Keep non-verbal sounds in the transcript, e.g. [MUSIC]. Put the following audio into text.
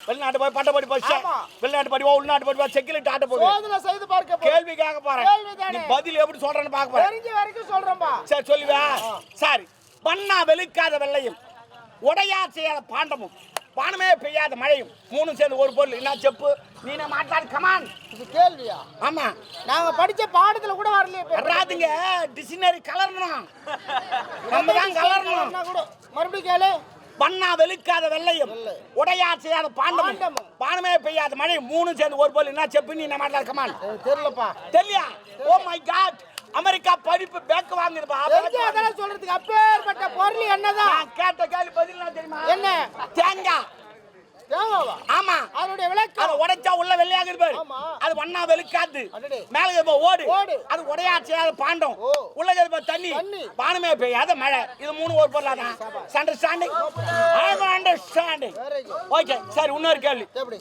வெளிநாட்டு போய் பட்ட படி ஆமா. வெளிநாட்டு படிவா உள்நாட்டு படிவா செக்கிலிட்டு ஆட்ட சோதனை செய்து பார்க்க கேள்வி கேட்க போறேன். நீ பதில் எப்படி சொல்றேன்னு பார்க்க போறேன். தெரிஞ்ச வரைக்கும் சொல்றேன்பா. சரி சொல்லுவா. சரி. பண்ணா வெளுக்காத வெள்ளையும் உடையா செய்யாத பாண்டமும் பானமே பெய்யாத மழையும் மூணும் சேர்ந்து ஒரு பொருள். என்ன செப்பு? நீன மாட்டாது கமான் இது கேள்வியா? ஆமா. நாங்க படிச்ச பாடத்துல கூட வரலையே. வராதுங்க டிக்ஷனரி கலரணும். [LAUGHS] நம்ம தான் கூட? மறுபடியும் கேளு. பண்ணா வெளுக்காத வெள்ளையும். வெள்ளை. உடையா செய்யாத பாண்டமும். பானமே பெய்யாத மழையும். மூணும் சேர்ந்து ஒரு பொருள் என்ன செப்பு நீ என்ன கமான் எனக்கு தெரியலப்பா. தெரியல ஓ மை காட் அமெரிக்கா படிப்பு பேக் வாங்குதுப்பா. அதெல்லாம் சொல்றதுக்கு அப்பேற்பட்ட பொருள் என்னதான்? கேட்ட கேள்வி பதில் தெரியுமா? என்ன? பாரு. ஆமா. அது வண்ணா வெளுக்காது. மேல இருக்க ஓடு. அது உடையா செய்யாத பாண்டம். உள்ள இருக்க தண்ணி. பானமே பெய்யாத மழை. இது மூணு ஒரு understanding I understanding good. Okay சரி இன்னொரு கேள்வி.